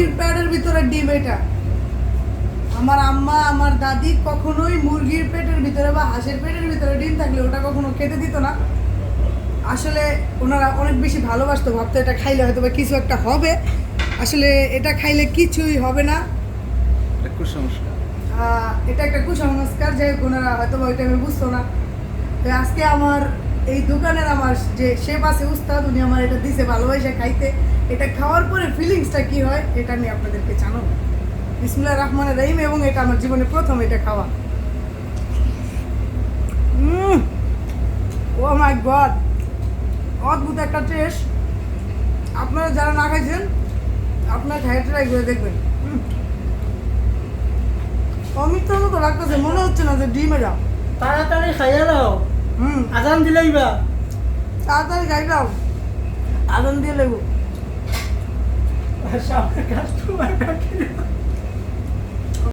মুরগির পেটের ভিতরে ডিম এটা। আমার আম্মা আমার দাদি কখনোই মুরগির পেটের ভিতরে বা হাঁসের পেটের ভিতরে ডিম থাকলে ওটা কখনো খেতে দিত না। আসলে ওনারা অনেক বেশি ভালোবাসতো ভাবতো এটা খাইলে হয়তো বা কিছু একটা হবে। আসলে এটা খাইলে কিছুই হবে না। এটা কুসংস্কার। এটা একটা কুসংস্কার যে ওনারা হয়তো বা ওই টাইমে বুঝতো না। তো আজকে আমার এই দোকানের আমার যে শেফ আছে, উস্তাদ, উনি আমার এটা দিছে ভালোবাসে খাইতে। এটা খাওয়ার পরে ফিলিংসটা কি হয়, এটা নিয়ে আপনাদেরকে জানাব। বিসমুল্লাহ রহমানের রহিম, এবং এটা আমার জীবনে প্রথম এটা খাওয়া। ও মাই গড অদ্ভুত একটা টেস্ট আপনারা যারা না খাইছেন, আপনার খাই ট্রাই করে দেখবেন। অমিত্র মতো লাগতেছে, মনে হচ্ছে না যে ডিম এটা তাড়াতাড়ি খাইয়া দাও হুম আজান দিলেই বা তাড়াতাড়ি খাইলাম আগুন দিয়ে লেবু। সামনে কাস্টমার